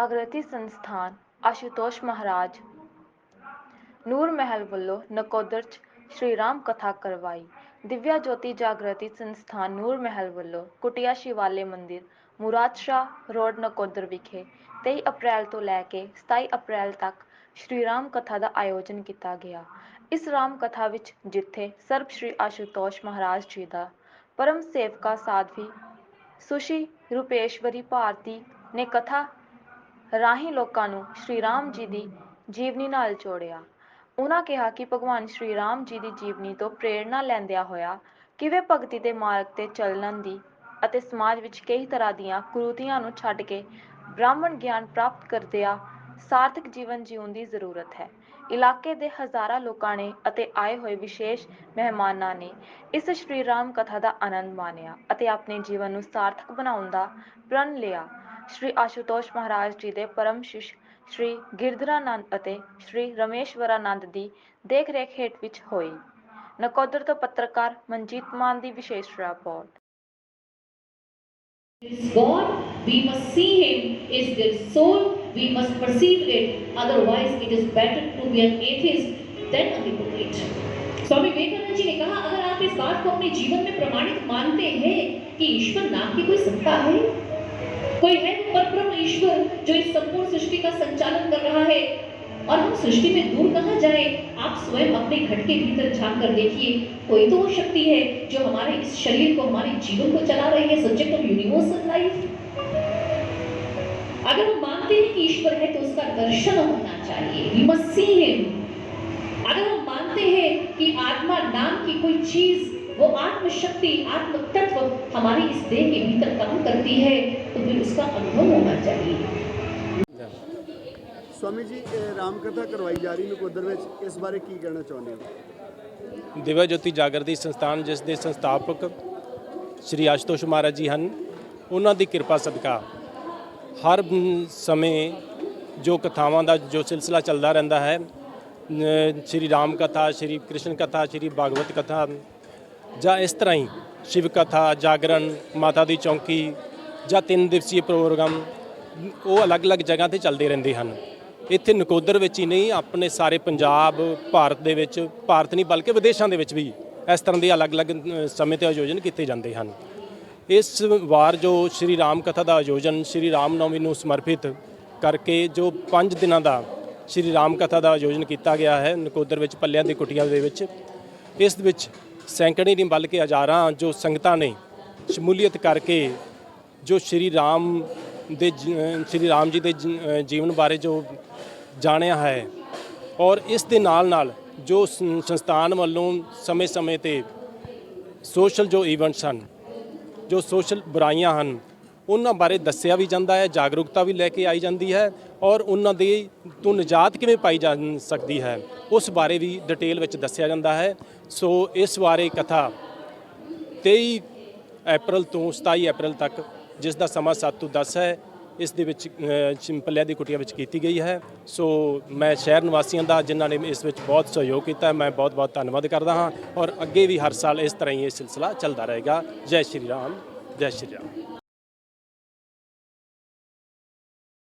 ਜਾਗਰਤੀ ਸੰਸਥਾਨ ਆਸ਼ੂਤੋਸ਼ ਮਹਾਰਾਜ ਨੂਰ ਮਹਿਲ ਵੱਲੋਂ ਨਕੋਦਰ 'ਚ ਸ਼੍ਰੀ ਰਾਮ ਕਥਾ ਕਰਵਾਈ। ਦਿਵਿਆ ਜੋਤੀ ਜਾਗਰਤੀ ਸੰਸਥਾਨ ਨੂਰ ਮਹਿਲ ਵੱਲੋਂ ਕੁਟਿਆ ਸ਼ਿਵਾਲੇ ਮੰਦਿਰ, ਮੁਰਾਦ ਸ਼ਾਹ ਰੋਡ ਨਕੋਦਰ ਵਿਖੇ 23 ਅਪ੍ਰੈਲ ਤੋਂ ਲੈ ਕੇ 27 ਅਪ੍ਰੈਲ ਤੱਕ ਸ਼੍ਰੀ ਰਾਮ ਕਥਾ ਦਾ ਆਯੋਜਨ ਕੀਤਾ ਗਿਆ। ਇਸ ਰਾਮ ਕਥਾ ਵਿੱਚ ਜਿੱਥੇ ਸਰਬ ਸ਼੍ਰੀ ਆਸ਼ੂਤੋਸ਼ ਮਹਾਰਾਜ ਜੀ ਦਾ ਪਰਮ ਸੇਵਕਾ ਸਾਧਵੀ ਸੁਸ਼ੀ ਰੂਪੇਸ਼ਵਰੀ ਭਾਰਤੀ ਨੇ ਕਥਾ ਰਾਹੀਂ ਲੋਕਾਂ ਨੂੰ ਸ਼੍ਰੀ ਰਾਮ ਜੀ ਦੀ ਜੀਵਨੀ ਨਾਲ ਜੋੜਿਆ। ਉਹਨਾਂ ਕਿਹਾ ਕਿ ਭਗਵਾਨ ਸ਼੍ਰੀ ਰਾਮ ਜੀ ਦੀ ਜੀਵਨੀ ਤੋਂ ਪ੍ਰੇਰਣਾ ਲੈਂਦਿਆਂ ਹੋਇਆ ਕਿਵੇਂ ਭਗਤੀ ਦੇ ਮਾਰਗ ਤੇ ਚੱਲਣ ਦੀ ਅਤੇ ਸਮਾਜ ਵਿੱਚ ਕਈ ਤਰ੍ਹਾਂ ਦੀਆਂ ਕੁਰੀਤੀਆਂ ਨੂੰ ਛੱਡ ਕੇ ਬ੍ਰਾਹਮਣ ਗਿਆਨ ਪ੍ਰਾਪਤ ਕਰਦਿਆਂ ਸਾਰਥਕ ਜੀਵਨ ਜਿਉਣ ਦੀ ਜ਼ਰੂਰਤ ਹੈ। ਇਲਾਕੇ ਦੇ ਹਜ਼ਾਰਾਂ ਲੋਕਾਂ ਨੇ ਅਤੇ ਆਏ ਹੋਏ ਵਿਸ਼ੇਸ਼ ਮਹਿਮਾਨਾਂ ਨੇ ਇਸ ਸ਼੍ਰੀ ਰਾਮ ਕਥਾ ਦਾ ਆਨੰਦ ਮਾਣਿਆ ਅਤੇ ਆਪਣੇ ਜੀਵਨ ਨੂੰ ਸਾਰਥਕ ਬਣਾਉਣ ਦਾ ਪ੍ਰਣ ਲਿਆ। ਸ਼੍ਰੀ ਆਸ਼ੂਤੋਸ਼ ਮਹਾਰਾਜ ਜੀ ਦੇ ਪਰਮ ਸ਼ਿਸ਼ ਸ਼੍ਰੀ ਗਿਰਧਰਾਨੰਦ ਅਤੇ ਸ਼੍ਰੀ ਰਮੇਸ਼ਵਰਾਨੰਦ ਦੀ ਦੇਖ ਰੇਖ ਹੇਠ ਵਿੱਚ ਹੋਈ ਨਕੋਦਰ ਤੋਂ ਪੱਤਰਕਾਰ ਮਨਜੀਤ ਮਾਨ ਦੀ ਵਿਸ਼ੇਸ਼ report is God, we must see Him, is their soul, we must perceive it, otherwise it is better to be an atheist than a hypocrite. Swami Vivekananda ji ने कहा अगर आप इस बात को अपने जीवन में प्रमाणित मानते हैं कि ईश्वर नाम की कोई सत्ता है कोई है परब्रह्म ईश्वर जो इस संपूर्ण सृष्टि का संचालन कर रहा है? और हम सृष्टि में दूर कहाँ जाए? आप स्वयं अपने घट के भीतर झाँक कर देखिए। कोई तो वो शक्ति है जो हमारे इस शरीर को, हमारे जीवन को चला रही है सब्जेक्ट ऑफ़ यूनिवर्सल लाइफ अगर हम मानते हैं कि ईश्वर है तो उसका दर्शन होना चाहिए। वी मस्ट सी हिम अगर हम मानते हैं कि आत्मा नाम की कोई चीज़ वो आत्म शक्ति आत्म तत्व हमारी इस देह के भीतर काम करती है तो फिर उसका अनुभव होना चाहिए ਸਵਾਮੀ ਜੀ ਇਹ ਰਾਮ ਕਥਾ ਕਰਵਾਈ ਜਾ ਰਹੀ ਨਕੋਦਰ ਵਿੱਚ ਇਸ ਬਾਰੇ ਕੀ ਕਹਿਣਾ ਚਾਹੁੰਦੇ ਹੋ ਦਿਵਯ ਜੋਤੀ ਜਾਗਰਤੀ ਸੰਸਥਾਨ ਜਿਸ ਦੇ ਸੰਸਥਾਪਕ ਸ਼੍ਰੀ ਆਸ਼ੂਤੋਸ਼ ਮਹਾਰਾਜ ਜੀ ਹਨ ਉਹਨਾਂ ਦੀ ਕਿਰਪਾ ਸਦਕਾ ਹਰ ਮ, ਸਮੇਂ ਜੋ ਕਥਾਵਾਂ ਦਾ ਜੋ ਸਿਲਸਿਲਾ ਚੱਲਦਾ ਰਹਿੰਦਾ ਹੈ ਨ- ਸ਼੍ਰੀ ਰਾਮ ਕਥਾ ਸ਼੍ਰੀ ਕ੍ਰਿਸ਼ਨ ਕਥਾ ਸ਼੍ਰੀ ਭਾਗਵਤ ਕਥਾ ਜਾਂ ਇਸ ਤਰ੍ਹਾਂ ਹੀ ਸ਼ਿਵ ਕਥਾ, ਜਾਗਰਣ, ਮਾਤਾ ਦੀ ਚੌਂਕੀ ਜਾਂ ਤਿੰਨ ਦਿਵਸੀय ਪ੍ਰੋਗਰਾਮ, ਉਹ ਅਲੱਗ-ਅਲੱਗ ਜਗ੍ਹਾ ਤੇ ਚੱਲਦੇ ਰਹਿੰਦੇ ਹਨ। ਇੱਥੇ ਨਕੋਦਰ ਵਿੱਚ ਹੀ ਨਹੀਂ, ਆਪਣੇ ਸਾਰੇ ਪੰਜਾਬ, ਭਾਰਤ ਦੇ ਵਿੱਚ, ਭਾਰਤ ਨਹੀਂ ਬਲਕਿ ਵਿਦੇਸ਼ਾਂ ਦੇ ਵਿੱਚ ਵੀ ਇਸ ਤਰ੍ਹਾਂ ਦੇ ਅਲੱਗ-ਅਲੱਗ ਸਮੇਂ ਤੇ ਆਯੋਜਨ ਕੀਤੇ ਜਾਂਦੇ ਹਨ। ਇਸ ਵਾਰ ਜੋ ਸ਼੍ਰੀ ਰਾਮ ਕਥਾ ਦਾ ਆਯੋਜਨ, ਸ਼੍ਰੀ ਰਾਮ ਨੌਮੀ ਨੂੰ ਸਮਰਪਿਤ ਕਰਕੇ ਜੋ 5 ਦਿਨਾਂ ਦਾ ਸ਼੍ਰੀ ਰਾਮ ਕਥਾ ਦਾ ਆਯੋਜਨ ਕੀਤਾ ਗਿਆ ਹੈ, ਨਕੋਦਰ ਵਿੱਚ, ਪੱਲਿਆਂ ਦੀ ਕੁਟੀਆਂ ਦੇ ਵਿੱਚ, ਇਸ ਵਿੱਚ ਸੈਂਕੜੇ ਨਹੀਂ ਬਲਕਿ ਹਜ਼ਾਰਾਂ ਜੋ ਸੰਗਤਾਂ ਨੇ ਸ਼ਮੂਲੀਅਤ ਕਰਕੇ ਜੋ ਸ਼੍ਰੀ ਰਾਮ ਦੇ ਸ਼੍ਰੀ ਰਾਮ ਜੀ ਦੇ ਜੀਵਨ ਬਾਰੇ ਜੋ ਜਾਣਿਆ ਹੈ ਔਰ ਇਸ ਦੇ ਨਾਲ ਨਾਲ ਜੋ ਸੰਸਥਾਨ ਵੱਲੋਂ ਸਮੇਂ-ਸਮੇਂ ਤੇ ਸੋਸ਼ਲ ਜੋ ਇਵੈਂਟਸ ਹਨ, ਜੋ ਸੋਸ਼ਲ ਬੁਰਾਈਆਂ ਹਨ ਉਹਨਾਂ ਬਾਰੇ ਦੱਸਿਆ ਵੀ ਜਾਂਦਾ ਹੈ ਜਾਗਰੂਕਤਾ ਵੀ ਲੈ ਕੇ ਆਈ ਜਾਂਦੀ ਹੈ ਔਰ ਉਹਨਾਂ ਦੇ ਤੋਂ ਨਿਜਾਤ ਕਿਵੇਂ ਪਾਈ ਜਾ ਸਕਦੀ ਹੈ ਉਸ ਬਾਰੇ ਵੀ ਡਿਟੇਲ ਵਿੱਚ ਦੱਸਿਆ ਜਾਂਦਾ ਹੈ। ਸੋ ਇਸ ਬਾਰੇ ਕਥਾ 23 ਅਪ੍ਰੈਲ ਤੋਂ 27 ਅਪ੍ਰੈਲ ਤੱਕ ਜਿਸ ਦਾ ਸਮਾਂ 7 ਤੋਂ 10 ਹੈ ਇਸ ਦੇ ਵਿੱਚ ਅ, ਚਿੰਪਲਿਆ ਦੀ ਕੁਟੀਆਂ ਵਿੱਚ ਕੀਤੀ ਗਈ ਹੈ। ਸੋ ਮੈਂ ਸ਼ਹਿਰ ਨਿਵਾਸੀਆਂ ਦਾ ਜਿਨ੍ਹਾਂ ਨੇ ਇਸ ਵਿੱਚ ਬਹੁਤ ਸਹਿਯੋਗ ਕੀਤਾ ਮੈਂ ਬਹੁਤ ਬਹੁਤ ਧੰਨਵਾਦ ਕਰਦਾ ਹਾਂ ਔਰ ਅੱਗੇ ਵੀ ਹਰ ਸਾਲ ਇਸ ਤਰ੍ਹਾਂ ਹੀ ਇਹ ਸਿਲਸਿਲਾ ਚੱਲਦਾ ਰਹੇਗਾ। ਜੈ ਸ਼੍ਰੀ ਰਾਮ ਜੈ ਸ਼੍ਰੀ ਰਾਮ।